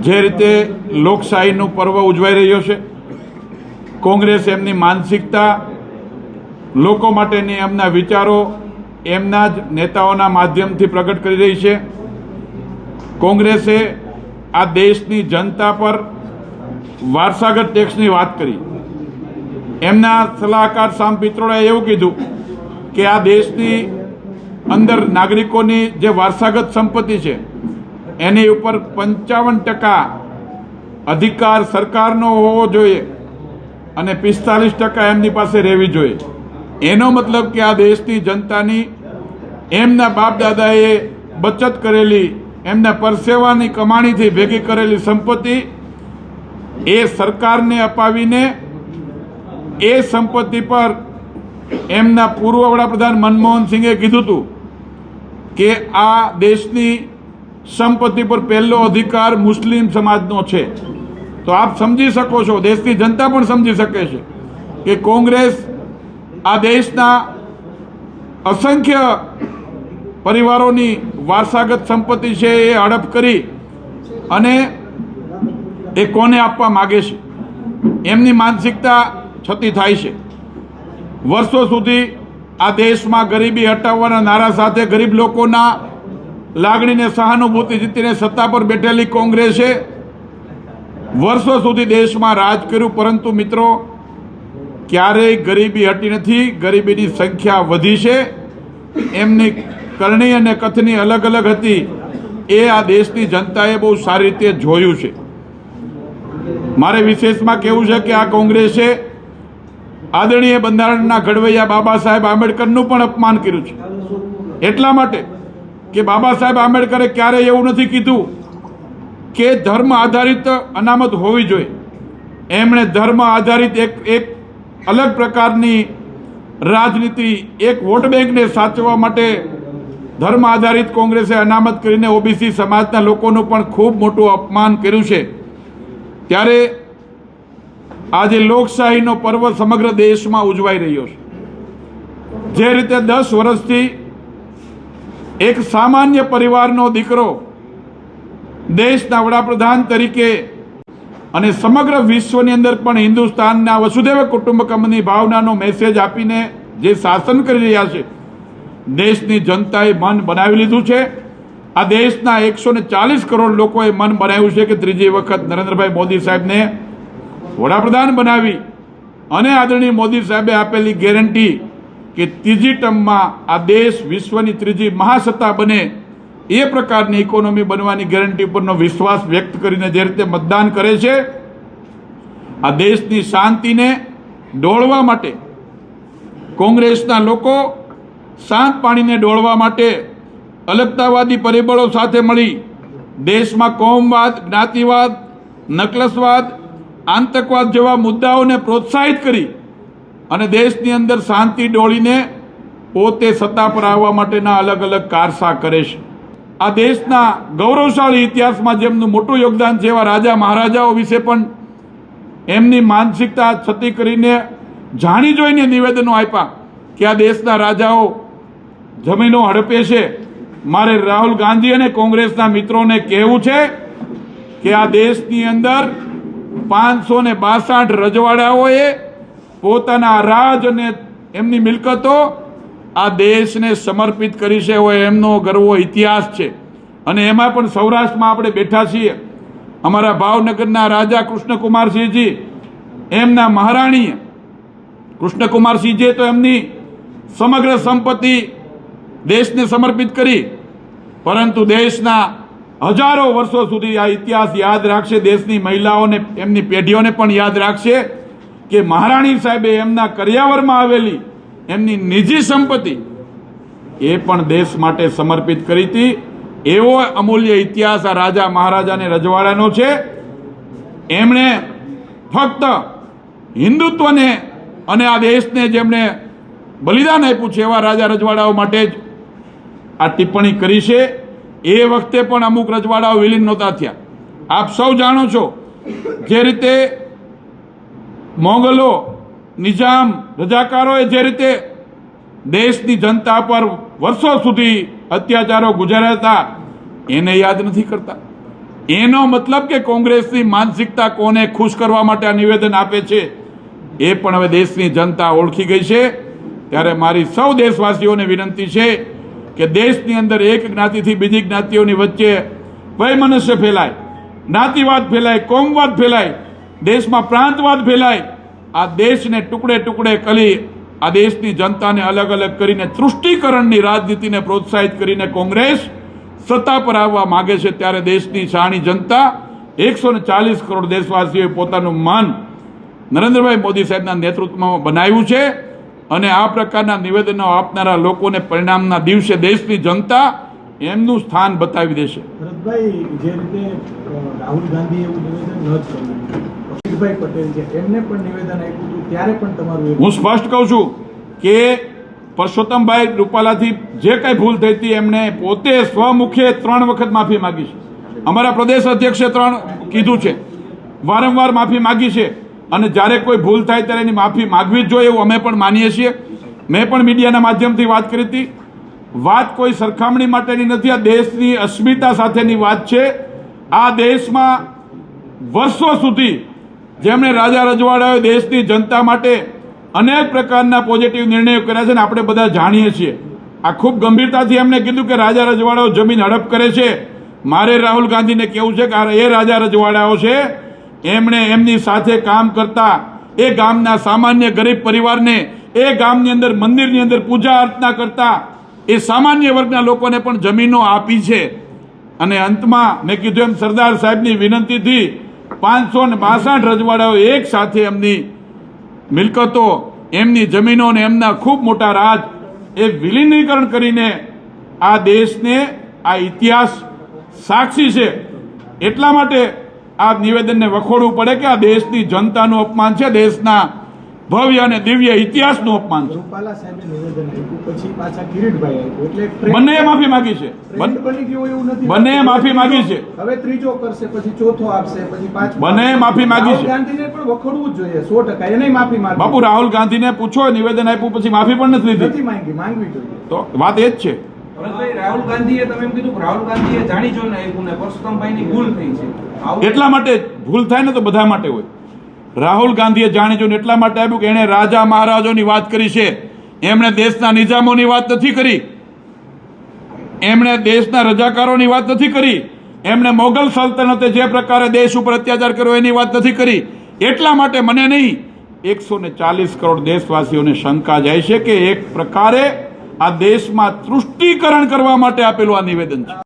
જે રીતે લોકશાહીનું પર્વ ઉજવાઈ રહ્યો છે, કોંગ્રેસ એમની માનસિકતા, લોકો માટેની એમના વિચારો, એમના જ નેતાઓના માધ્યમથી પ્રગટ કરી રહી છે. કોંગ્રેસે આ દેશની જનતા પર વારસાગત ટેક્સની વાત કરી. એમના સલાહકાર સામ પિત્રોડાએ એવું કીધું કે આ દેશની અંદર નાગરિકોની જે વારસાગત સંપત્તિ છે એની ઉપર પંચાવન ટકા અધિકાર સરકારનો હોવો જોઈએ અને પિસ્તાલીસ ટકા એમની પાસે રહેવી જોઈએ. એનો મતલબ કે આ દેશની જનતાની એમના બાપ દાદાએ બચત કરેલી, એમના પરસેવાની કમાણીથી ભેગી કરેલી સંપત્તિ એ સરકારને અપાવીને એ સંપત્તિ પર એમના પૂર્વ વડાપ્રધાન મનમોહન સિંહે કીધું હતું કે આ દેશની સંપત્તિ પર પહેલો અધિકાર મુસ્લિમ સમાજનો છે. તો આપ સમજી શકો છો, દેશની જનતા પણ સમજી શકે છે કે કોંગ્રેસ આ દેશના અસંખ્ય પરિવારોની વારસાગત સંપત્તિ છે એ હડપ કરી અને એ કોને આપવા માગે છે? એમની માનસિકતા છતી થાય છે. વર્ષો સુધી આ દેશમાં ગરીબી હટાવવાના નારા સાથે ગરીબ લોકોના લાગણીને સહાનુભૂતિ જીતીને સત્તા પર બેઠેલી કોંગ્રેસે વર્ષો સુધી દેશમાં રાજ કર્યું, પરંતુ મિત્રો, ક્યારેય ગરીબી હટી નથી, ગરીબીની સંખ્યા વધી છે. એમની કરણી અને કથની અલગ અલગ હતી. એ આ દેશની જનતાએ બહુ સારી રીતે જોયું છે. મારે વિશેષમાં કહેવું છે કે આ કોંગ્રેસે આદરણીય બંધારણના ઘડવૈયા બાબા સાહેબ આંબેડકરનું પણ અપમાન કર્યું છે. એટલા માટે કે બાબા સાહેબ આંબેડકરે ક્યારેય એવું નથી કીધું કે ધર્મ આધારિત અનામત હોવી જોઈએ. એમણે ધર્મ આધારિત એક એક અલગ પ્રકારની રાજનીતિ, એક વોટ બેંકને સાચવવા માટે ધર્મ આધારિત કોંગ્રેસે અનામત કરીને ઓબીસી સમાજના લોકોનું પણ ખૂબ મોટું અપમાન કર્યું છે. ત્યારે આજે લોકશાહીનો પર્વ સમગ્ર દેશમાં ઉજવાઈ રહ્યો છે. જે રીતે દસ વર્ષથી એક સામાન્ય પરિવારનો દીકરો દેશના વડાપ્રધાન તરીકે અને સમગ્ર વિશ્વની અંદર પણ હિન્દુસ્તાનના વસુદેવ કુટુંબકમની ભાવનાનો મેસેજ આપીને જે શાસન કરી રહ્યા છે, દેશની જનતાએ મન બનાવી લીધું છે. આ દેશના એકસો ચાલીસ કરોડ લોકોએ મન બનાવ્યું છે કે ત્રીજી વખત નરેન્દ્રભાઈ મોદી સાહેબને વડાપ્રધાન બનાવી અને આદરણીય મોદી સાહેબે આપેલી ગેરંટી કે ત્રીજી ટર્મમાં આ દેશ વિશ્વની ત્રીજી મહાસત્તા બને એ પ્રકારની ઇકોનોમી બનવાની ગેરંટી પરનો વિશ્વાસ વ્યક્ત કરીને જે રીતે મતદાન કરે છે, આ દેશની શાંતિને ડોળવા માટે, કોંગ્રેસના લોકો શાંત પાણીને ડોળવા માટે અલગતાવાદી પરિબળો સાથે મળી દેશમાં કોમવાદ, જ્ઞાતિવાદ, નકલસવાદ, આતંકવાદ જેવા મુદ્દાઓને પ્રોત્સાહિત કરી અને દેશની અંદર શાંતિ ડોળીને પોતે સત્તા પર આવવા માટેના અલગ અલગ કારસા કરે છે. આ દેશના ગૌરવશાળી ઇતિહાસમાં જેમનું મોટું યોગદાન છે એવા રાજા મહારાજાઓ વિશે પણ એમની માનસિકતા છતી કરીને જાણી જોઈને નિવેદનો આપ્યા કે આ દેશના રાજાઓ જમીનો હડપે છે. મારે રાહુલ ગાંધી અને કોંગ્રેસના મિત્રોને કહેવું છે કે આ દેશની અંદર પાંચસો ને બાસઠ રજવાડાઓએ પોતાના રાજ અને એમની મિલકતો આ દેશને સમર્પિત કરી છે એવો એમનો ગર્વો ઇતિહાસ છે. અને એમાં પણ સૌરાષ્ટ્રમાં આપણે બેઠા છીએ. અમારા ભાવનગરના રાજા કૃષ્ણકુમારસિંહજી, એમના મહારાણીએ કૃષ્ણકુમારસિંહજીએ તો એમની સમગ્ર સંપત્તિ દેશને સમર્પિત કરી. પરંતુ દેશના હજારો વર્ષો સુધી આ ઇતિહાસ યાદ રાખશે, દેશની મહિલાઓને, એમની પેઢીઓને પણ યાદ રાખશે. કે મહારાણી સાહેબે એમના કરિયાવરમાં આવેલી એમની નિજી સંપત્તિ એ પણ દેશ માટે સમર્પિત કરી હતી. એવો અમૂલ્ય ઇતિહાસ આ રાજા મહારાજાને રજવાડાનો છે. એમણે ફક્ત હિન્દુત્વને અને આ દેશને જેમણે બલિદાન આપ્યું છે એવા રાજા રજવાડાઓ માટે જ આ ટિપ્પણી કરી છે. એ વખતે પણ અમુક રજવાડાઓ વિલીન નહોતા થયા. આપ સૌ જાણો છો જે રીતે મોગલો નિજામ રજાકારોએ જે રીતે દેશની જનતા પર વર્ષો સુધી અત્યાચારો ગુજાર્યા હતા, એને યાદ નથી કરતા. એનો મતલબ કે કોંગ્રેસની માનસિકતા કોને ખુશ કરવા માટે આ નિવેદન આપે છે, એ પણ હવે દેશની જનતા ઓળખી ગઈ છે. ત્યારે મારી સૌ દેશવાસીઓને વિનંતી છે કે દેશની અંદર એક જ્ઞાતિથી બીજી જ્ઞાતિઓની વચ્ચે વૈમનસ્ય ફેલાય, જ્ઞાતિવાદ ફેલાય, કોમવાદ ફેલાય દેશમાં પ્રાંતવાદ ફેલાય, આ દેશને ટુકડે ટુકડે કરી, આ દેશની જનતાને અલગ અલગ કરીને તૃષ્ટિકરણની રાજનીતિને પ્રોત્સાહિત કરીને કોંગ્રેસ સત્તા પર આવવા માગે છે ત્યારે દેશની શાણી જનતા, એકસો ચાલીસ કરોડ દેશવાસીઓએ પોતાનું મન નરેન્દ્રભાઈ મોદી સાહેબના નેતૃત્વમાં બનાવ્યું છે અને આ પ્રકારના નિવેદનો આપનારા લોકોને પરિણામના દિવસે દેશની જનતા એમનું સ્થાન બતાવી દેશે. ભરતભાઈ, જે રીતે રાહુલ ગાંધી એવું નિવેદન ન જ પટેલ છે, એમને પણ નિવેદન આપ્યું હતું, ત્યારે પણ તમારું હું સ્પષ્ટ કહું છું કે પરસોત્તમભાઈ રૂપાલાથી જે કંઈ ભૂલ થઈ હતી, એમણે પોતે સ્વમુખે ત્રણ વખત માફી માગી છે. અમારા પ્રદેશ અધ્યક્ષે ત્રણ કીધું છે. વારંવાર માફી માગી છે. અને જ્યારે કોઈ ભૂલ થાય ત્યારે એની માફી માગવી જ જોઈએ એવું અમે પણ માનીએ છીએ. મેં પણ મીડિયાના માધ્યમથી વાત કરી હતી. વાત કોઈ સરખામણી માટેની નથી, આ દેશની અસ્મિતા સાથેની વાત છે. આ દેશમાં વર્ષો સુધી જેમણે રાજા રજવાડાઓએ દેશની જનતા માટે અનેક પ્રકારના પોઝિટિવ નિર્ણયો કર્યા છે ને આપણે બધા જાણીએ છીએ. આ ખૂબ ગંભીરતાથી એમણે કીધું કે રાજા રજવાડાઓ જમીન હડપ કરે છે. મારે રાહુલ ગાંધીને કેવું છે કે એ રાજા રજવાડાઓ છે, એમણે એમની સાથે કામ કરતા એ ગામના સામાન્ય ગરીબ પરિવારને એ ગામની અંદર મંદિરની અંદર પૂજા અર્ચના કરતા એ સામાન્ય વર્ગના લોકોને પણ જમીનો આપી છે. અને અંતમાં મેં કીધું એમ સરદાર સાહેબની વિનંતીથી પાંચસો ને બાસઠ રજવાડાઓ એક સાથે એમની મિલકતો, એમની જમીનો અને એમના ખૂબ મોટા રાજ એ વિલીનીકરણ કરીને આ દેશને આ ઇતિહાસ સાક્ષી છે. એટલા માટે આ નિવેદનને વખોડવું પડે કે આ દેશની જનતાનું અપમાન છે, દેશના ભવ્ય અને દિવ્ય ઇતિહાસનું અપમાન છે. રૂપાલા સાહેબે નિવેદન આપ્યું પછી પાછા કિરીટભાઈ આપ્યું. એટલે trend- બંનેએ માફી માગી છે. બની ગયું એવું નથી બંનેએ માફી માગી છે. હવે ત્રીજો કરશે પછી ચોથો આપશે પછી પાંચમો બંનેએ માફી માગી છે. ગાંધીને પણ વખોડવું જ જોઈએ સો ટકા. એને માફી માંગવી બાપુ રાહુલ ગાંધીને પૂછો નિવેદન આપ્યું પછી માફી પણ નથી લીધી. નથી માંગી માંગવી જોઈએ. તો વાત એ જ છે. રાહુલ ગાંધીએ તમે એમ કીધું કે રાહુલ ગાંધીએ જાણી જોઈને આપ્યું ને પરસોત્તમભાઈની ભૂલ થઈ છે. એટલા માટે ભૂલ થાય ને તો બધા માટે હોય. રાહુલ ગાંધીએ જાણી જોઈને એટલા માટે આપ્યું કે એણે રાજા મહારાજોની વાત કરી છે. એમણે દેશના નિજામોની વાત નથી કરી. એમણે દેશના રજાકારોની વાત નથી કરી. એમણે મોગલ સલ્તનતે જે પ્રકારે દેશ ઉપર અત્યાચાર કર્યો એની વાત નથી કરી. એટલા માટે મને નહીં એકસો ને ચાલીસ કરોડ દેશવાસીઓને શંકા જાય છે કે એક પ્રકારે આ દેશમાં તૃષ્ટિકરણ કરવા માટે આપેલું આ નિવેદન છે.